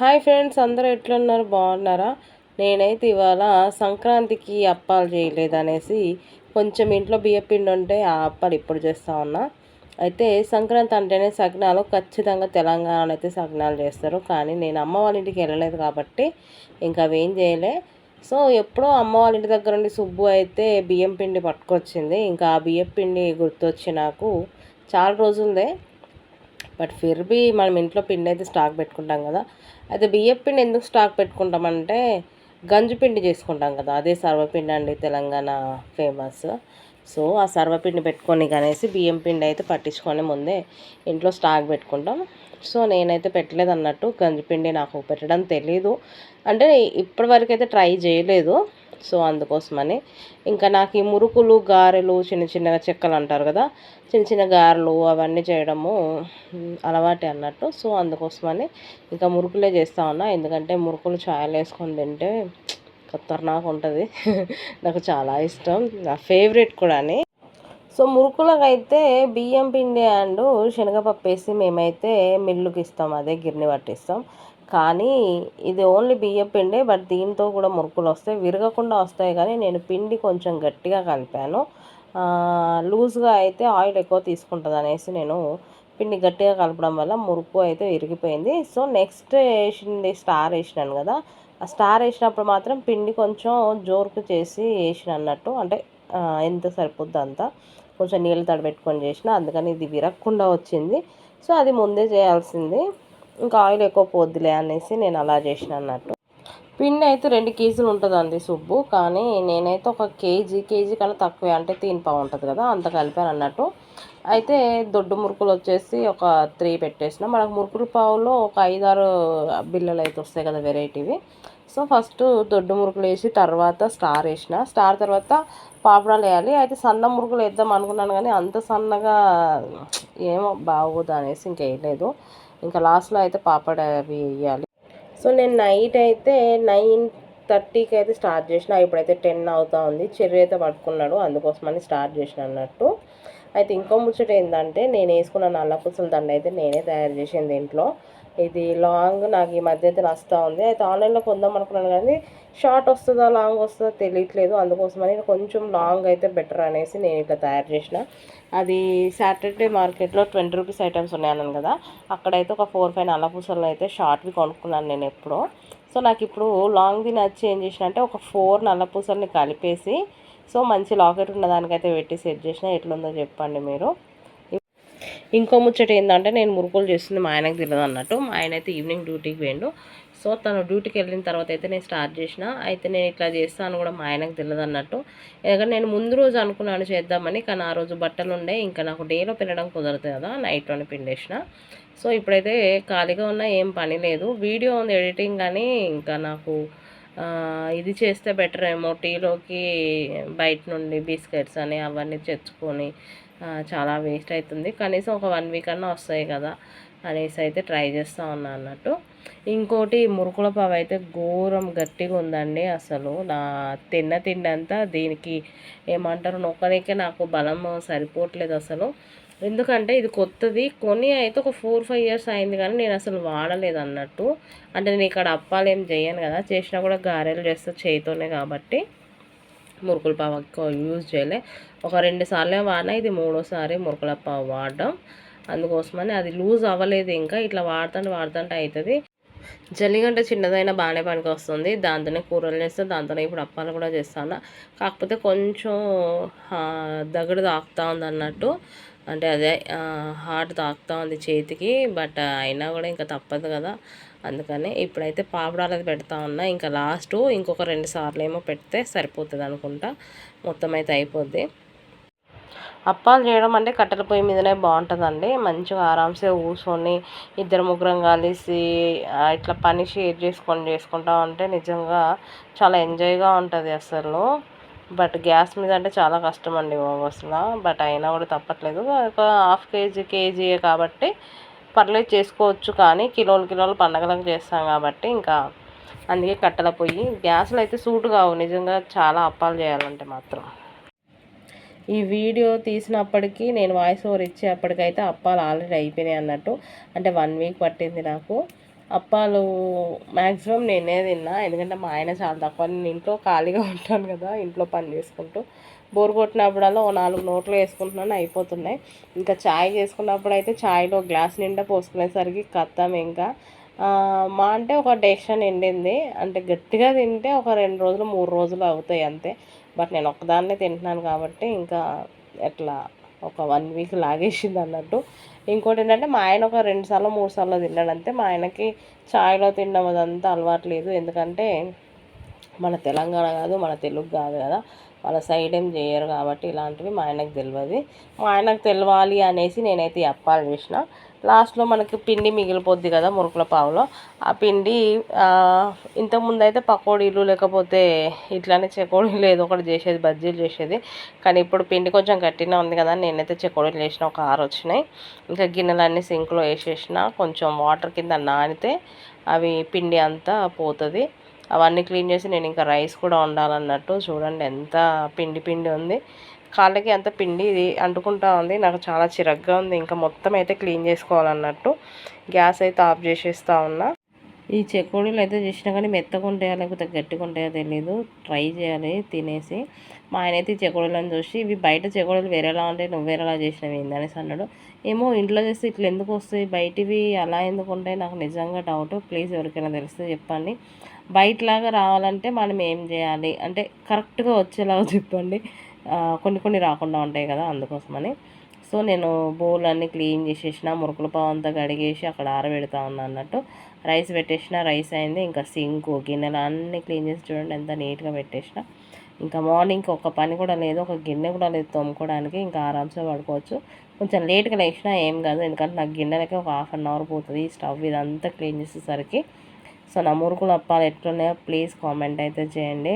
Hi friends అందరూ ఎట్లున్నారు? బాగున్నారా? నేనైతే ఇవాళ సంక్రాంతికి అప్పాలు చేయలేదనేసి కొంచెం ఇంట్లో బియ్యపిండి ఉంటే ఆ అప్పాలు ఇప్పుడు చేస్తూ ఉన్నా. అయితే సంక్రాంతి అంటేనే సగ్నాలు ఖచ్చితంగా తెలంగాణలో అయితే సగ్నాలు చేస్తారు. కానీ నేను అమ్మ వాళ్ళ ఇంటికి వెళ్ళలేదు కాబట్టి ఇంకా అవేం చేయలే. సో ఎప్పుడో అమ్మ వాళ్ళ ఇంటి దగ్గర నుండి సుబ్బు అయితే బియ్యం పిండి పట్టుకొచ్చింది. ఇంకా ఆ బియ్యం పిండి గుర్తొచ్చి నాకు చాలా రోజులదే. బట్ ఫిర్ బి మనం ఇంట్లో పిండి అయితే స్టాక్ పెట్టుకుంటాం కదా. అయితే బియ్యం పిండి ఎందుకు స్టాక్ పెట్టుకుంటామంటే గంజు పిండి చేసుకుంటాం కదా. అదే సర్వపిండి అండి తెలంగాణ ఫేమస్. సో ఆ సర్వపిండి పెట్టుకొని కనేసి బియ్యం పిండి అయితే పట్టించుకొని ముందే ఇంట్లో స్టాక్ పెట్టుకుంటాం. సో నేనైతే పెట్టలేదు అన్నట్టు గంజిపిండి నాకు పెట్టడం తెలీదు. అంటే ఇప్పటివరకు అయితే ట్రై చేయలేదు. సో అందుకోసమని ఇంకా నాకు ఈ మురుకులు గారెలు చిన్న చిన్నగా చెక్కలు అంటారు కదా చిన్న చిన్న గారెలు అవన్నీ చేయడము అలవాటే అన్నట్టు. సో అందుకోసమని ఇంకా మురుకులే చేస్తూ ఉన్నా. ఎందుకంటే మురుకులు ఛాయలు వేసుకొని తింటే ఖతర్నాక్ ఉంటుంది. నాకు చాలా ఇష్టం. నా ఫేవరెట్ కూడా సో మురుకులకు అయితే బియ్యం పిండి అండ్ శనగపప్పు వేసి మేమైతే మిల్లుకి ఇస్తాం అదే గిర్ని పట్టిస్తాం. కానీ ఇది ఓన్లీ బియ్యం పిండి బట్ దీంతో కూడా మురుకులు వస్తాయి. విరగకుండా వస్తాయి కానీ నేను పిండి కొంచెం గట్టిగా కలిపాను. లూజ్గా అయితే ఆయిల్ ఎక్కువ తీసుకుంటుంది అనేసి నేను పిండి గట్టిగా కలపడం వల్ల మురుకు అయితే విరిగిపోయింది. సో నెక్స్ట్ వేసింది స్టార్ వేసినాను కదా ఆ స్టార్ వేసినప్పుడు మాత్రం పిండి కొంచెం జోరుకు చేసి వేసిన అన్నట్టు అంటే ఎంత సరిపోద్ది అంతా. కొంచెం నీళ్ళు తడబెట్టుకొని చేసిన అందుకని ఇది విరగకుండా వచ్చింది. సో అది ముందే చేయాల్సింది. ఇంకా ఆయిల్ ఎక్కువ పోద్దిలే అనేసి నేను అలా చేసిన అన్నట్టు. పిండి అయితే రెండు కేజీలు ఉంటుందండి సుబ్బు. కానీ నేనైతే ఒక కేజీ కేజీ కన్నా తక్కువే. అంటే తీన్ పావు ఉంటుంది కదా అంత కలిపాను అన్నట్టు. అయితే దొడ్డు మురుకులు వచ్చేసి ఒక త్రీ పెట్టేసిన. మనకు మురుకులు పావులో ఒక ఐదారు బిల్లలు అయితే వస్తాయి కదా వెరైటీవి. సో ఫస్ట్ దొడ్డు మురుకులు వేసి తర్వాత స్టార్ వేసిన. స్టార్ తర్వాత పాపడాలు వేయాలి. అయితే సన్న మురుకులు వేద్దాం అనుకున్నాను కానీ అంత సన్నగా ఏమో బాగోదు అనేసి ఇంకా వేయలేదు. ఇంకా లాస్ట్లో అయితే పాపడ అవి వేయాలి. సో నేను నైట్ అయితే నైన్ థర్టీకి అయితే స్టార్ట్ చేసిన. ఇప్పుడైతే టెన్ అవుతా ఉంది. చెర్రీ అయితే పట్టుకున్నాడు. అందుకోసమని స్టార్ట్ చేసిన అన్నట్టు. అయితే ఇంకో ముచ్చట ఏంటంటే నేను వేసుకున్న నల్ల పుసల దండ అయితే నేనే తయారు చేసింది ఇంట్లో. ఇది లాంగ్ నాకు ఈ మధ్య అయితే నస్తూ ఉంది. అయితే ఆన్లైన్లో కొందాం అనుకున్నాను కానీ షార్ట్ వస్తుందా లాంగ్ వస్తుందో తెలియట్లేదు. అందుకోసమని కొంచెం లాంగ్ అయితే బెటర్ అనేసి నేను ఇట్లా తయారు చేసిన. అది సాటర్డే మార్కెట్లో ట్వంటీ రూపీస్ ఐటమ్స్ ఉన్నాయన్నాను కదా అక్కడైతే ఒక ఫోర్ ఫైవ్ నల్లపూసలు అయితే షార్ట్వి కొనుక్కున్నాను నేను ఎప్పుడో. సో నాకు ఇప్పుడు లాంగ్ది నచ్చి ఏం చేసిన అంటే ఒక ఫోర్ నల్లపూసల్ని కలిపేసి సో మంచి లాకెట్ ఉన్న దానికైతే పెట్టి సెట్ చేసిన. ఎట్లుందో చెప్పండి మీరు. ఇంకో ముచ్చట ఏంటంటే నేను మురుకులు చేస్తుంది మా ఆయనకు తెలియదు అన్నట్టు. మా ఆయన అయితే ఈవినింగ్ డ్యూటీకి పోయిండు. సో తను డ్యూటీకి వెళ్ళిన తర్వాత అయితే నేను స్టార్ట్ చేసిన. అయితే నేను ఇట్లా చేస్తాను కూడా మా ఆయనకు తెలియదు అన్నట్టు. ఎందుకంటే నేను ముందు రోజు అనుకున్నాను చేద్దామని కానీ ఆ రోజు బట్టలు ఉండే ఇంకా నాకు డేలో పిల్లడం కుదరదు కదా నైట్లోనే పిండేసిన. సో ఇప్పుడైతే ఖాళీగా ఉన్నా ఏం పని లేదు. వీడియో ఉంది ఎడిటింగ్ కానీ ఇంకా నాకు ఇది చేస్తే బెటర్ ఏమో టీలోకి బయట నుండి బిస్కెట్స్ అని అవన్నీ తెచ్చుకొని చాలా వేస్ట్ అవుతుంది కనీసం ఒక వన్ వీక్ అన్నా వస్తాయి కదా. అనేసి అయితే ట్రై చేస్తూ ఉన్నా అన్నట్టు. ఇంకోటి మురుకుల పావు అయితే ఘోరం గట్టిగా ఉందండి అసలు. నా తిన్న తిండి అంతా దీనికి ఏమంటారు నొక్కనికే నాకు బలం సరిపోవట్లేదు అసలు. ఎందుకంటే ఇది కొత్తది. కొని అయితే ఒక ఫోర్ ఫైవ్ ఇయర్స్ అయింది కానీ నేను అసలు వాడలేదు అన్నట్టు. అంటే నేను ఇక్కడ అప్పాలు ఏం చేయను కదా. చేసినా కూడా గారెలు చేస్తే చేయితోనే కాబట్టి. మురుకుల పావు ఎక్కువ యూజ్ చేయలే. ఒక రెండు సార్లే వాడినా ఇది మూడోసారి మురుకుల పావు వాడడం. అందుకోసమని అది లూజ్ అవ్వలేదు ఇంకా. ఇట్లా వాడుతుంటే వాడుతుంటే అవుతుంది జల్లిగంట చిన్నదైనా బాగానే పనికి వస్తుంది దాంతోనే కూరలు చేస్తే దాంతోనే ఇప్పుడు అప్పాలు కూడా చేస్తాను. కాకపోతే కొంచెం దగ్గర తాకుతూ ఉంది అన్నట్టు. అంటే అదే హార్ట్ తాకుతూ ఉంది చేతికి. బట్ అయినా కూడా ఇంకా తప్పదు కదా. అందుకని ఇప్పుడైతే పాపడాలది పెడతా ఉన్నా. ఇంకా లాస్ట్ ఇంకొక రెండు సార్లు ఏమో పెడితే సరిపోతుంది అనుకుంటా. మొత్తం అయితే అయిపోద్ది. అప్పాలు చేయడం అంటే కట్టెల పొయ్యి మీదనే బాగుంటుందండి. మంచిగా ఆరామ్సే కూర్చొని ఇద్దరు ముగ్గురం కలిసి ఇట్లా పని షేర్ చేసుకొని చేసుకుంటా ఉంటే నిజంగా చాలా ఎంజాయ్గా ఉంటుంది అసలు. బట్ గ్యాస్ మీద అంటే చాలా కష్టం అండి అసలు. బట్ అయినా కూడా తప్పట్లేదు. ఒక హాఫ్ కేజీ కేజీ కాబట్టి పర్లేదు చేసుకోవచ్చు కానీ కిలోలు కిలోలు పండగలకు చేస్తాం కాబట్టి ఇంకా అందుకే కట్టెల పొయ్యి. గ్యాస్లో అయితే సూట్ కావు నిజంగా చాలా అప్పాలు చేయాలంటే మాత్రం. ఈ వీడియో తీసినప్పటికీ నేను వాయిస్ ఓవర్ ఇచ్చేప్పటికైతే అప్పాలు ఆల్రెడీ అయిపోయినాయి అన్నట్టు. అంటే వన్ వీక్ పట్టింది నాకు. అప్పాలు మ్యాక్సిమం నేనే తిన్నా. ఎందుకంటే మా ఆయన చాలా తక్కువ. నేను ఇంట్లో ఖాళీగా ఉంటాను కదా ఇంట్లో పని చేసుకుంటూ. బోర్ కొట్టినప్పుడల్లా ఓ నాలుగు నోట్లు వేసుకుంటున్నాను అయిపోతున్నాయి. ఇంకా ఛాయ్ చేసుకున్నప్పుడు అయితే ఛాయ్లో గ్లాస్ నిండా పోసుకునేసరికి కత్తాం ఇంకా. మా అంటే ఒక డెక్షన్ ఎండింది. అంటే గట్టిగా తింటే ఒక రెండు రోజులు మూడు రోజులు అవుతాయి అంతే. బట్ నేను ఒక్కదాన్నే తింటున్నాను కాబట్టి ఇంకా ఎట్లా ఒక వన్ వీక్ లాగేసింది అన్నట్టు. ఇంకోటి ఏంటంటే మా ఆయన ఒక రెండు సార్లు మూడు సార్లు తిన్నాడు అంతే. మా ఆయనకి చాయ్లో తినడం అదంతా అలవాటు లేదు. ఎందుకంటే మన తెలంగాణ కాదు మన తెలుగు కాదు కదా. వాళ్ళ సైడ్ ఏం చేయరు కాబట్టి ఇలాంటివి మా ఆయనకు తెలియదు మా ఆయనకు తెలియాలి అనేసి నేనైతే ఈ అప్పాలు చేసిన. లాస్ట్లో మనకి పిండి మిగిలిపోద్ది కదా మురుకుల పావులో. ఆ పిండి ఇంతకుముందు అయితే పకోడీలు లేకపోతే ఇట్లానే చెకోడీలు ఏదో ఒకటి చేసేది బజ్జీలు చేసేది. కానీ ఇప్పుడు పిండి కొంచెం గట్టిగా ఉంది కదా నేనైతే చెకోడీలు చేసిన ఒక ఆరు వచ్చినాయి. ఇంకా గిన్నెలన్నీ సింక్లో వేసేసిన కొంచెం వాటర్ కింద నానితే అవి పిండి అంతా పోతుంది. అవన్నీ క్లీన్ చేసి నేను ఇంకా రైస్ కూడా వండాలన్నట్టు చూడండి ఎంత పిండి పిండి ఉంది. కాళ్ళకి అంత పిండి ఇది అంటుకుంటా ఉంది. నాకు చాలా చిరగ్గా ఉంది. ఇంకా మొత్తం అయితే క్లీన్ చేసుకోవాలన్నట్టు గ్యాస్ అయితే ఆఫ్ చేసేస్తా ఉన్నా. ఈ చెకోడీలు అయితే చేసినా కానీ మెత్తగా ఉంటాయా లేకపోతే గట్టిగా ఉంటాయో తెలియదు ట్రై చేయాలి తినేసి. మా ఆయన అయితే ఈ చెకోడీలను చూసి ఇవి బయట చెకోడీలు వేరేలా ఉంటాయి నువ్వు వేరేలా చేసినవి ఏందనేసి అన్నాడు. ఏమో ఇంట్లో చేస్తే ఇట్లా ఎందుకు వస్తాయి? బయటివి అలా ఎందుకు ఉంటాయి? నాకు నిజంగా డౌట్. ప్లీజ్ ఎవరికైనా తెలిస్తే చెప్పండి. బయటలాగా రావాలంటే మనం ఏం చేయాలి? అంటే కరెక్ట్గా వచ్చేలాగా చెప్పండి. కొన్ని కొన్ని రాకుండా ఉంటాయి కదా అందుకోసమని. సో నేను బౌల్ అన్నీ క్లీన్ చేసేసిన మురుకుల పావు అంతా కడిగేసి అక్కడ ఆరబెడతా ఉన్నా అన్నట్టు. రైస్ పెట్టేసిన రైస్ అయింది ఇంకా సింకు గిన్నెలు అన్నీ క్లీన్ చేసి చూడండి ఎంత నీట్గా పెట్టేసిన. ఇంకా మార్నింగ్ ఒక పని కూడా లేదు ఒక గిన్నె కూడా లేదు తోముకోవడానికి ఇంకా ఆరామ్సే పడుకోవచ్చు. కొంచెం లేట్గా లేచినా ఏం కాదు ఎందుకంటే నాకు గిన్నెలకి ఒక హాఫ్ అన్ అవర్ పోతుంది ఈ స్టవ్ ఇదంతా క్లీన్ చేసేసరికి. సో నా మురుకులు అప్పాలు ఎట్లున్నాయో ప్లీజ్ కామెంట్ అయితే చేయండి.